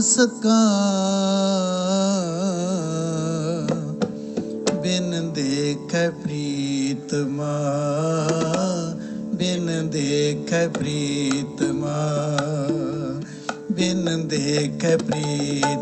ਸਕਾਂ ਬਿਨ ਦੇਖੈ ਪ੍ਰੀਤਮਾ ਬਿਨ ਦੇਖੈ ਪ੍ਰੀਤਮਾ ਬਿਨ ਦੇਖੈ ਪ੍ਰੀਤਮਾ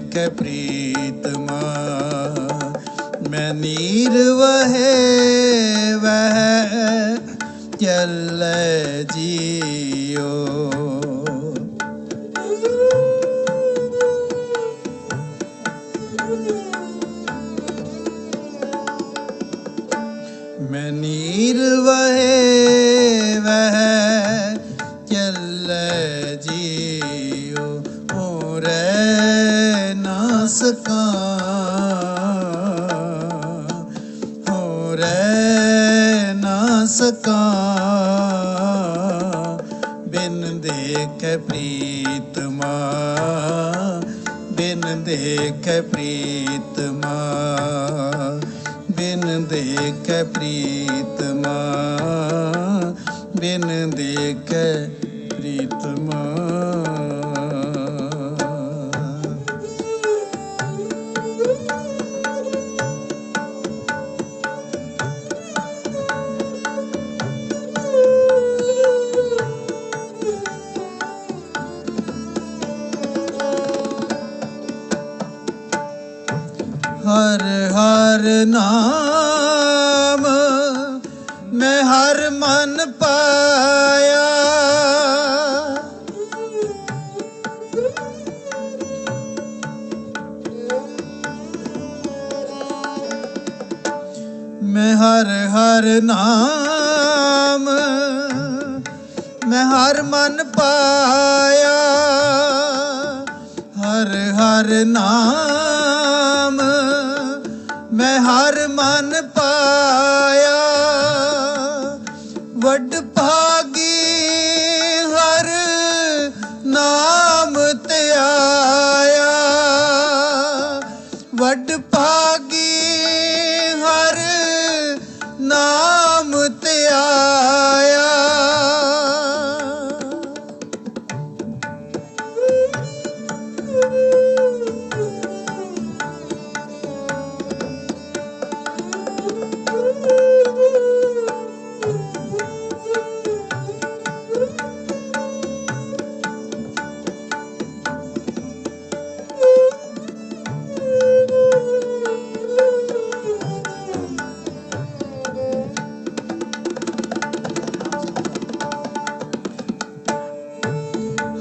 ਬਿਨ ਪ੍ਰੀਤਮਾ ਮੈਂ ਨੀਰ ਵਹੇ ਵਹਿ ਚੱਲੈ ਜੀ। ਨਾ ਸਕਾਂ ਹੋ ਰਹਿ ਨਾ ਸਕਾਂ ਬਿਨ ਦੇਖੈ ਪ੍ਰੀਤਮਾ ਬਿਨ ਦੇਖੈ ਪ੍ਰੀਤਮਾ ਬਿਨ ਦੇਖੈ ਪ੍ਰੀਤਮਾ ਬਿਨ ਦੇਖੈ ਹਰ ਨਾਮ। ਮੈਂ ਹਰ ਮਨ ਪਾਇਆ ਹਰ ਹਰ ਨਾਮ। ਮੈਂ ਹਰ ਮਨ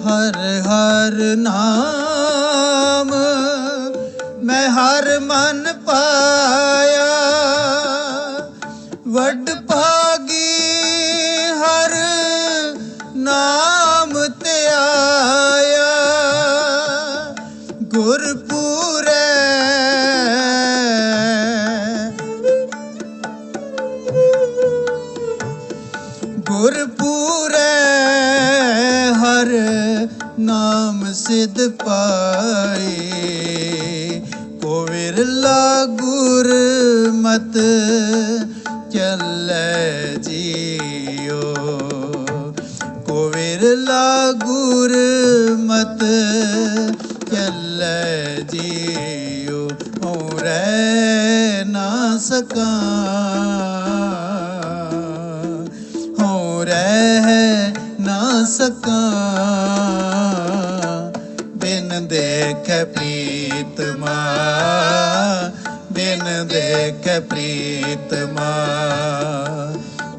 ਹਰ ਹਰ ਨਾਮ ਮੈਂ ਹਰ ਮਨ ਪਾਇਆ। ਵੱਡ ਭਾਗੀ ਹਰ ਨਾਮ ਤੇ ਆਇਆ। ਗੁਰਪੂਰੈ ਗੁਰਪੂਰੈ ਸਿਧ ਪਾਏ। ਕੋ ਵਿਰਲਾ ਗੁਰ ਮਤ ਚੱਲੈ ਜੀਓ। ਕੋ ਵਿਰਲਾ ਗੁਰ ਮਤ ਚੱਲੈ ਜੀਓ। ਹੋ ਰਹਿ ਨਾ ਸਕਾਂ। ਹੋ ਰਹਿ ਨਾ ਸਕਾਂ। ਦੇਖ ਦੇਖੈ ਪ੍ਰੀਤਮਾ ਬਿਨ ਦੇਖੈ ਪ੍ਰੀਤਮਾ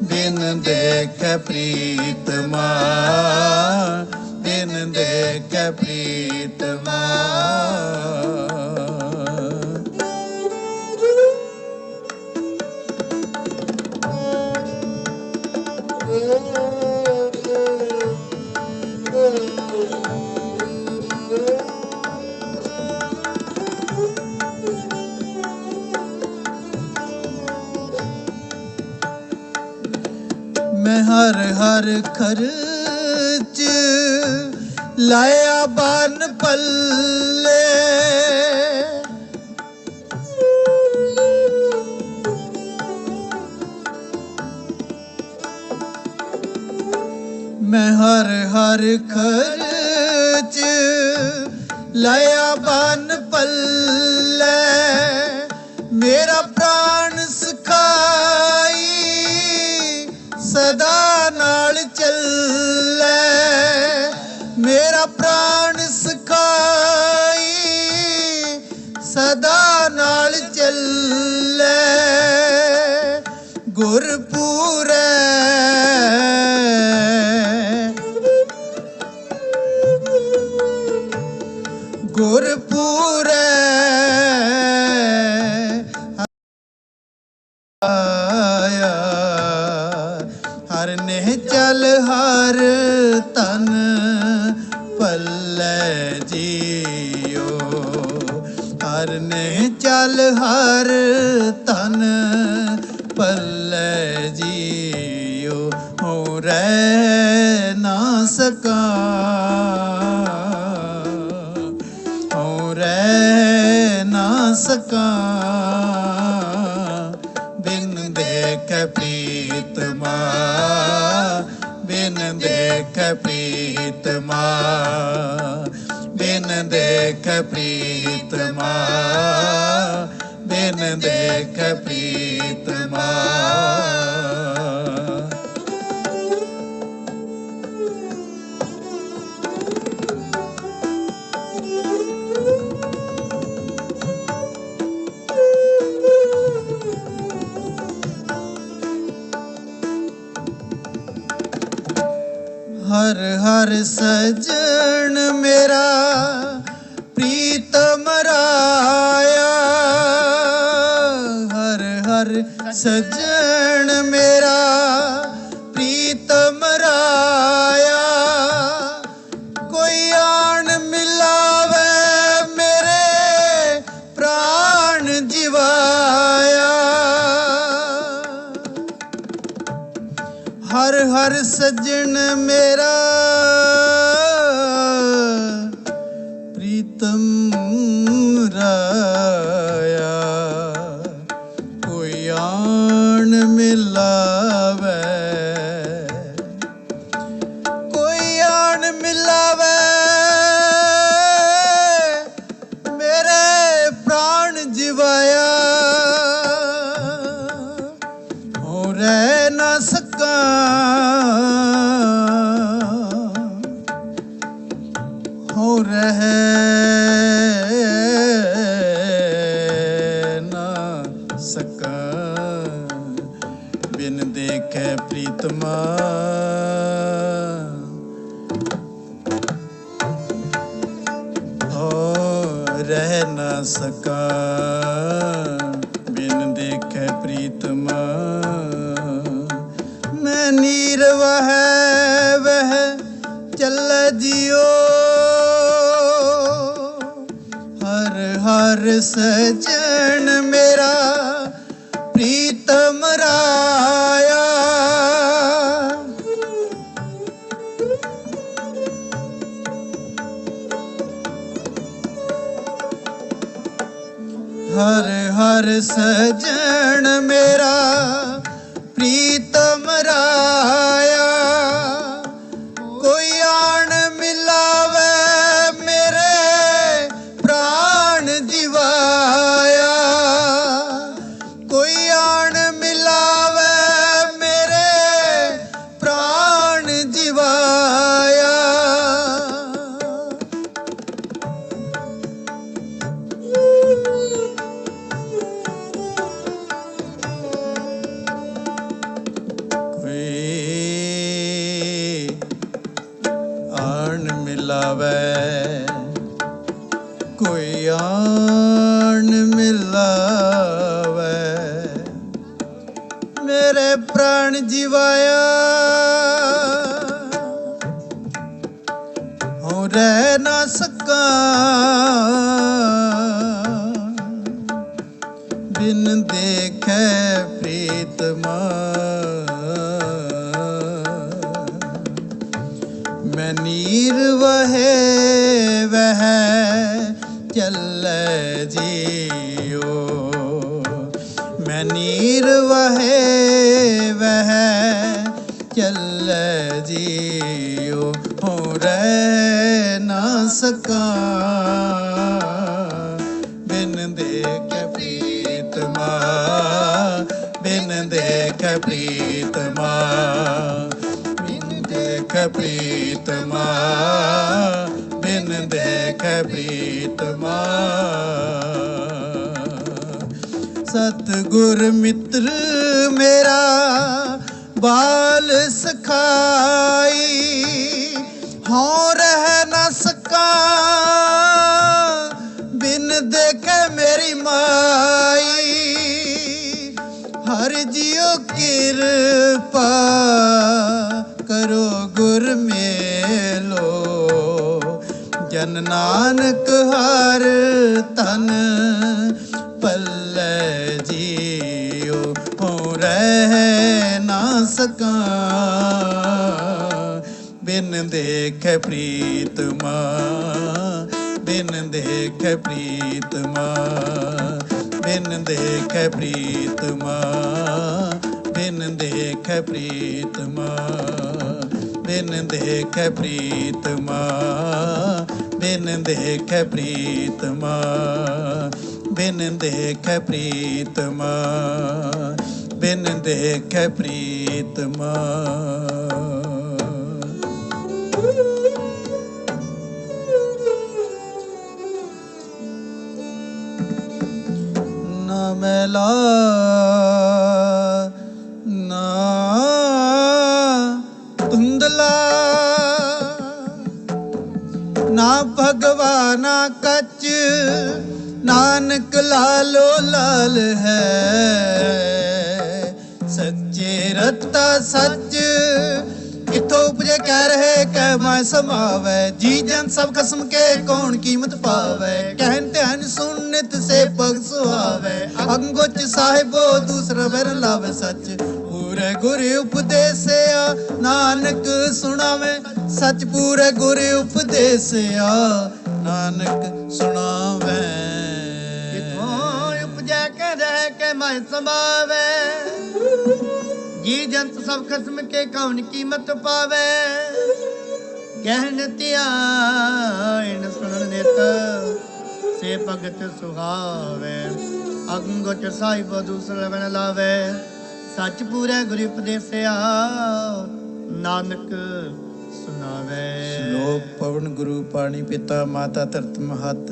ਬਿਨ ਦੇਖੈ ਪ੍ਰੀਤਮਾ ਬਿਨ ਹਰ ਹਰ ਖਰਚ ਲਾਇਆ ਬਨ ਪੱਲੇ। ਮੈਂ ਹਰ ਹਰ ਖਰਚ ਲਾਇਆ ਬਨ ਪੱਲੇ। ਮੇਰਾ ਪ੍ਰਾਣ ਸਦਾ ਨਾਲ ਚੱਲੇ ਮੇਰਾ ਪ੍ਰਾਣ ਸਖਾਈ ਸਦਾ ਨਾਲ ਚੱਲੇ। ਗੁਰਪੂਰੈ ਗੁਰਪੂਰੈ। ਨੇ ਚਲ ਹਰ ਤਨ ਪੱਲੇ ਜੀਓ। ਹਰ ਨੇ ਚਲ ਹਰ ਤਨ ਪੱਲੇ ਜੀਓ। ਹੋ ਰਹਿ ਨਾ ਸਕਾ। ਹੋ ਰਹਿ ਨਾ ਸਕਾ। ਹਰ ਸਜਣ ਮੇਰਾ ਪ੍ਰੀਤਮ ਰਾਇਆ ਹਰ ਹਰ ਸਜਣ ਮੇਰਾ ਪ੍ਰੀਤਮ ਰਾਇਆ ਕੋਈ ਆਣ ਮਿਲਾਵੇ ਮੇਰੇ, ਪ੍ਰਾਣ ਜਿਵਾਇਆ। ਹਰ ਹਰ ਸਜਣ ਸਕਾਂ। ਬਿਨ ਦੇਖੇ ਪ੍ਰੀਤਮਾ ਹੋ ਰਹਿ ਨਾ ਸਕਾ। ਬਿਨ ਦੇਖੇ ਪ੍ਰੀਤਮਾ ਮੈਂ। ਨੀਰਵ ਹੈ, ਵਹ ਚੱਲ ਜਿਓ ਹਰ ਹਰ ਸਜਣ ਮੇਰਾ ਪ੍ਰੀਤਮ ਰਾਇਆ ਹਰ ਹਰ ਸਜਣ ਮੇਰਾ ਪ੍ਰੀਤਮ ਰਾਇਆ ਕੋਈ ਆਣ ਮਿਲਾਵੇ ਕੋਈ ਆਣ ਮਿਲਾਵੇ। ਮੇਰੇ ਪ੍ਰਾਣ ਜਿਵਾਇਆ। ਹੋ ਰਹਿ ਨਾ ਸਕਾਂ। ਬਿਨ ਦੇਖੇ ਪ੍ਰੀਤਮਾ। नीर वहे वह चल जियो मैं नीर वहे वह चल जियो हो रह ना सका बिन देख प्रीत माँ बिन देख प्रीत माँ ਪ੍ਰੀਤਮਾ ਬਿਨ ਦੇਖੇ ਪ੍ਰੀਤਮਾ। ਸਤਗੁਰ ਮਿੱਤਰ ਮੇਰਾ ਬਾਲ ਸਖਾਈ ਹੋ ਰਹਿ ਨਾ ਦਿਨ ਦੇਖੇ ਪ੍ਰੀਤਮਾ ਦਿਨ ਦੇਖੇ ਪ੍ਰੀਤਮਾ ਦਿਨ ਦੇਖੇ ਪ੍ਰੀਤਮਾ ਦਿਨ ਦੇਖੇ ਪ੍ਰੀਤਮਾ ਦਿਨ ਦੇਖੇ ਪ੍ਰੀਤਮਾ ਦਿਨ ਦੇਖੇ ਪ੍ਰੀਤਮਾ ਬਿਨ ਦੇਖੇ ਪ੍ਰੀਤਮਾ ਬਿਨ ਦੇਖੇ ਪ੍ਰੀਤਮਾ ਨਾ ਮੈਲਾ ਨਾ ਧੁੰਦਲਾ। ਨਾ ਭਗਵਾਨਾ ਕੱਚ ਨਾਨਕ ਲਾਲੋ ਲਾਲ ਹੈ। ਸੱਚੇ ਰਤਾ ਸੱਚ को उपजे कह रहे कह मैं समावे जी जन सब कसम के कौन कीमत पावे कहन तहन सुनित से पग सुहावे अंगोच साहिबो दूसरा बैर लावे सच ਪੂਰੇ ਗੁਰ ਉਪਦੇਸਿਆ ਨਾਨਕ ਸੁਣਾਵੇ ਸਚ ਪੂਰੇ ਗੁਰ ਉਪਦੇਸਿਆ ਨਾਨਕ ਸੁਣਾਵੇ ਕਿਥੋਂ ਉਪਜੈ ਕਹਦੇ ਕੇ ਮੈਂ ਸਮਾਵੇ ਜੀ ਜੰਤ ਸਭ ਖਸਮ ਕੇ ਕੌਣ ਕੀਮਤ ਪਾਵੇ? ਕਹਿਣ ਧਿਆਨ ਸੁਣਨ ਨਿਤ ਸੇ ਭਗਤ ਸੁਹਾਵੇ। ਅੰਗੋ ਚ ਸਾਹਿਬ ਦੂਸਰਾ ਬਣ ਲਾਵੇ। ਸੱਚ ਪੂਰੇ ਗੁਰੂ ਉਪਦੇਸਿਆ, ਨਾਨਕ ਸੁਣਾਵੇ। ਲੋਕ ਪਵਨ ਗੁਰੂ ਪਾਣੀ ਪਿਤਾ ਮਾਤਾ ਧਰਤ ਮਹਤ।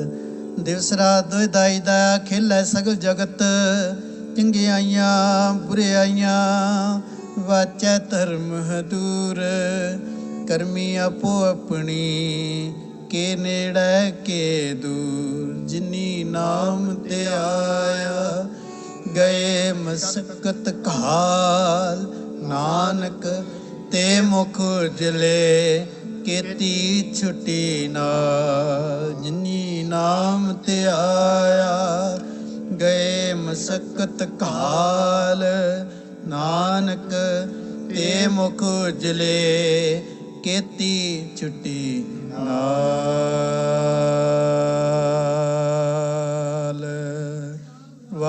ਦਿਵਸ ਰਾਤ ਦੁਇ ਦਾਈ ਦਾ ਖੇਲੇ ਸਗਲ ਜਗਤ। ਚੰਗਿਆਈਆਂ, ਬੁਰਿਆਈਆਂ, ਵਾਚੈ ਧਰਮ ਹਦੂਰ, ਕਰਮੀ ਆਪੋ ਆਪਣੀ, ਕੇ ਨੇੜੇ ਕੇ ਦੂਰ, ਜਿਨੀ ਨਾਮ ਤੇ ਆਇਆ, ਗਏ ਮਸਕਤ ਕਾਲ ਨਾਨਕ ਤੇ ਮੁਖ ਜਲੇ, ਕੀਤੀ ਛੁਟੀ ਨਾ ਜਿਨੀ ਨਾਮ ਤੇ ਆਇਆ ਗਏ ਮਸਕਤ ਕਾਲ ਨਾਨਕ ਤੇ ਮੁਖ ਉਜਲੇ ਕੀਤੀ ਛੁੱਟੀ ਨਾਲ।